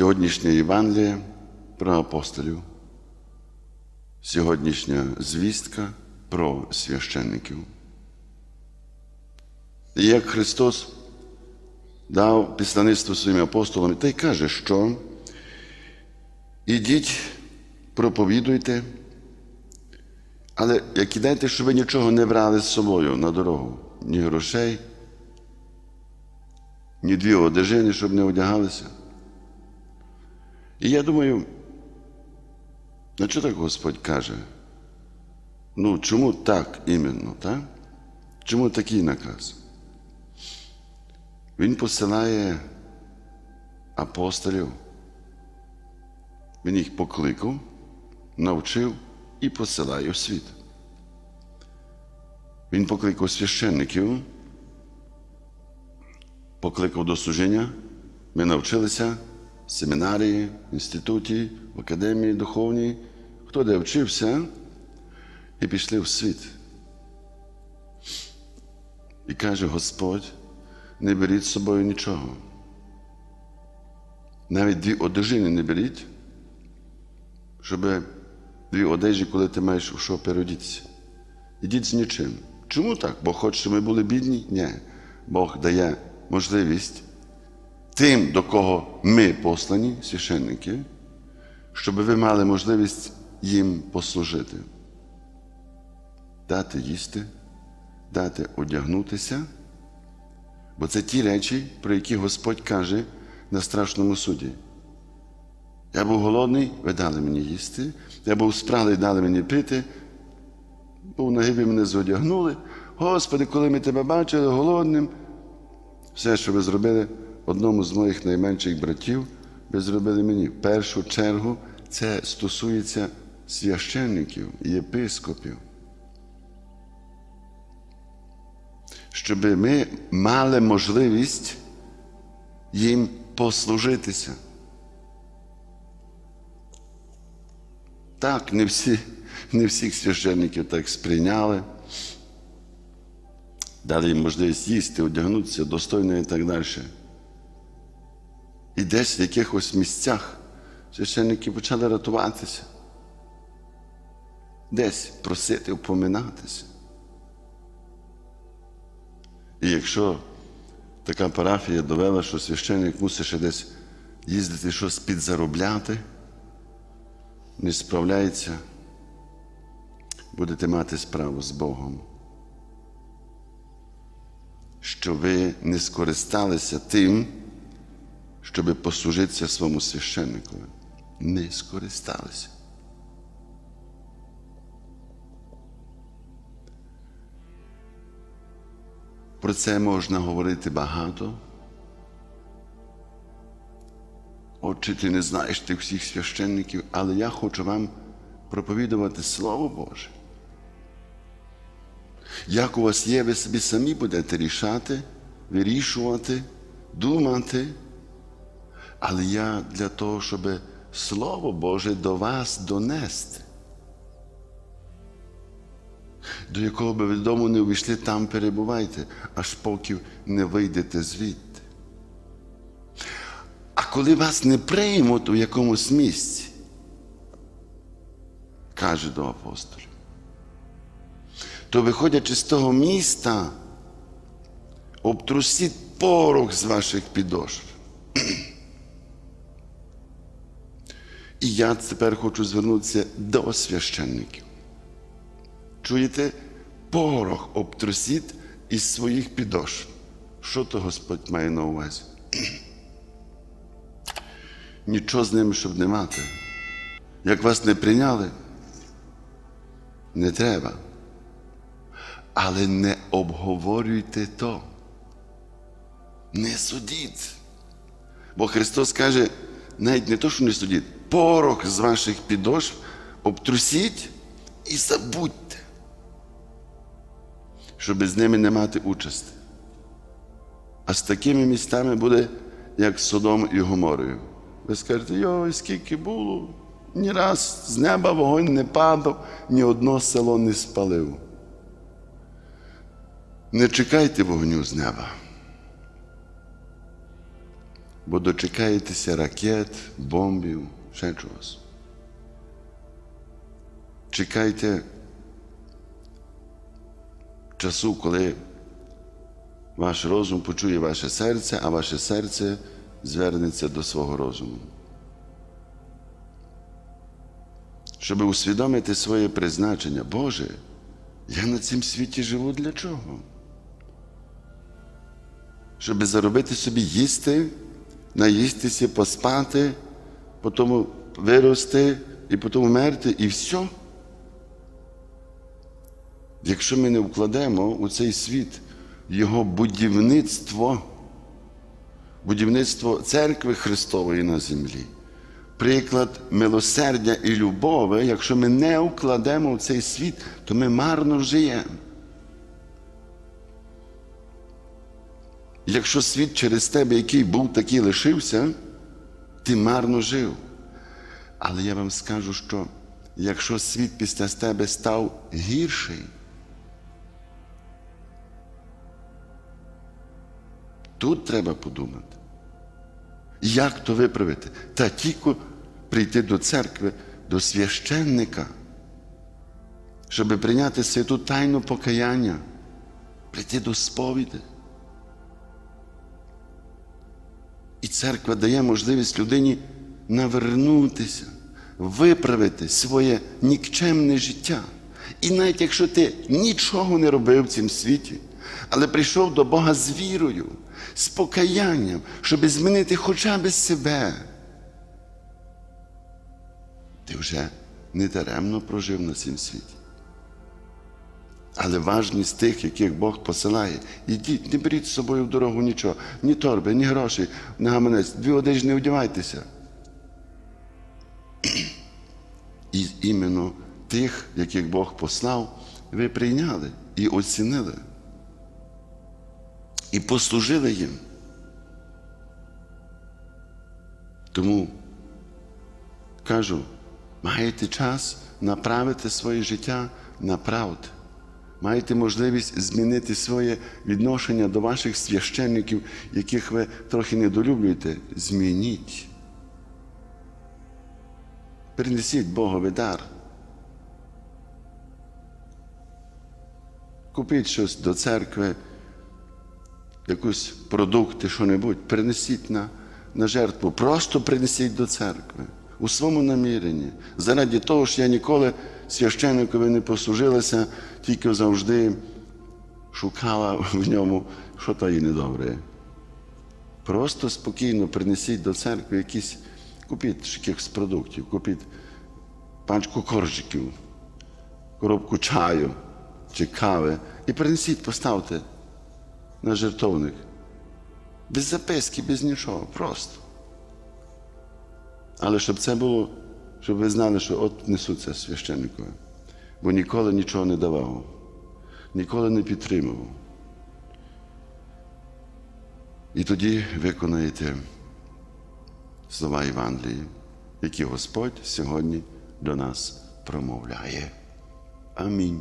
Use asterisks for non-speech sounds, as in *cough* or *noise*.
Сьогоднішнє Євангеліє про апостолів, сьогоднішня звістка про священників. І як Христос дав післаництво своїм апостолам, та й каже, що ідіть, проповідуйте, але як ідете, щоб ви нічого не брали з собою на дорогу, ні грошей, ні дві одежини, щоб не одягалися. І я думаю, на що так Господь каже? Ну, чому так іменно, так? Чому такий наказ? Він посилає апостолів, він їх покликав, навчив і посилає у світ. Він покликав священників, покликав до служіння. Ми навчилися семінарії, інституті, в академії духовній, хто де вчився, і пішли в світ. І каже Господь, не беріть з собою нічого. Навіть дві одежини не беріть, щоб дві одежі, коли ти маєш у що переодітися. Ідіть з нічим. Чому так? Бог хоче, щоб ми були бідні? Ні. Бог дає можливість тим, до кого ми послані, священники, щоб ви мали можливість їм послужити. Дати їсти, дати одягнутися. Бо це ті речі, про які Господь каже на страшному суді. Я був голодний, ви дали мені їсти, я був спралий, дали мені пити, був нагий, ви мене зодягнули. Господи, коли ми тебе бачили голодним, все, що ви зробили одному з моїх найменших братів, ви зробили мені. В першу чергу це стосується священників єпископів. щоб ми мали можливість їм послужитися. Так, не всі, не всіх священників так сприйняли, дали їм можливість їсти, одягнутися достойно і так далі. І десь в якихось місцях священники почали рятуватися, десь просити, впоминатися. І якщо така парафія довела, що священник мусить ще десь їздити щось підзаробляти, не справляється, будете мати справу з Богом. Що ви не скористалися тим, щоб послужитися своєму священникові. Не скористалися. Про це можна говорити багато. От чи ти не знаєш тих всіх священників, але я хочу вам проповідувати Слово Боже. Як у вас є, ви собі самі будете рішати, вирішувати, думати. Але я для того, щоб Слово Боже до вас донести до якого би ви дому не увійшли, там перебувайте, аж поки не вийдете звідти. А коли вас не приймуть у якомусь місці, каже до апостолів, то виходячи з того міста, обтрусіть порох з ваших підошв. І я тепер хочу звернутися до священників. Чуєте, порох обтрусіть із своїх підошв. Що то Господь має на увазі? *clears throat* Нічого з ними, щоб не мати. Як вас не прийняли, не треба. Але не обговорюйте то. Не судіть. Бо Христос каже, навіть не то, що не судіть, порох з ваших підошв обтрусіть і забудьте щоб з ними не мати участі. А з такими містами буде, як Содом і Гоморою. Ви скажете, йой, скільки було, ні раз з неба вогонь не падав, ні одно село не спалив. Не чекайте вогню з неба. бо дочекаєтеся ракет, бомбів, ще чогось. Чекайте часу, коли ваш розум почує ваше серце, а ваше серце звернеться до свого розуму. Щоб усвідомити своє призначення, Боже, я на цім світі живу для чого? Щоб заробити собі їсти, наїстися, поспати, потім вирости і потім вмерти, і все. Якщо ми не вкладемо у цей світ його будівництво, будівництво церкви Христової на землі, приклад милосердя і любові, якщо ми не вкладемо в цей світ, то ми марно живемо. Якщо світ через тебе, який був, такий лишився, ти марно жив. Але я вам скажу, що якщо світ після тебе став гірший, тут треба подумати. Як то виправити? Та тільки прийти до церкви, до священника, щоб прийняти святу тайну покаяння, прийти до сповіді. І церква дає можливість людині навернутися, виправити своє нікчемне життя. І навіть якщо ти нічого не робив в цім світі, але прийшов до Бога з вірою, з покаянням, щоб змінити хоча б себе, ти вже не даремно прожив на цім світі. Але важність тих, яких Бог посилає, ідіть, не беріть з собою в дорогу нічого, ні торби, ні грошей, ні гаманець, дві одежі не одягайтеся. І іменно тих, яких Бог послав, ви прийняли і оцінили. І послужили їм. Тому кажу, маєте час направити своє життя на правду. Маєте можливість змінити своє відношення до ваших священників, яких ви трохи недолюблюєте. Змініть. Принесіть Богові дар. Купіть щось до церкви, якусь продукти, що-небудь, принесіть на, на жертву. Просто принесіть до церкви у своєму наміренні. Заради того, що я ніколи священникові не послужилася, тільки завжди шукала в ньому, що то і недобре. Просто спокійно принесіть до церкви якісь, купіть якихось продуктів, купіть пачку коржиків, коробку чаю чи кави і принесіть, поставте на жертовник. Без записки, без нічого, просто. Але щоб це було, щоб ви знали, що от несу це священникові. Бо ніколи нічого не давав, ніколи не підтримував. І тоді виконаєте слова Євангелії, які Господь сьогодні до нас промовляє. Амінь.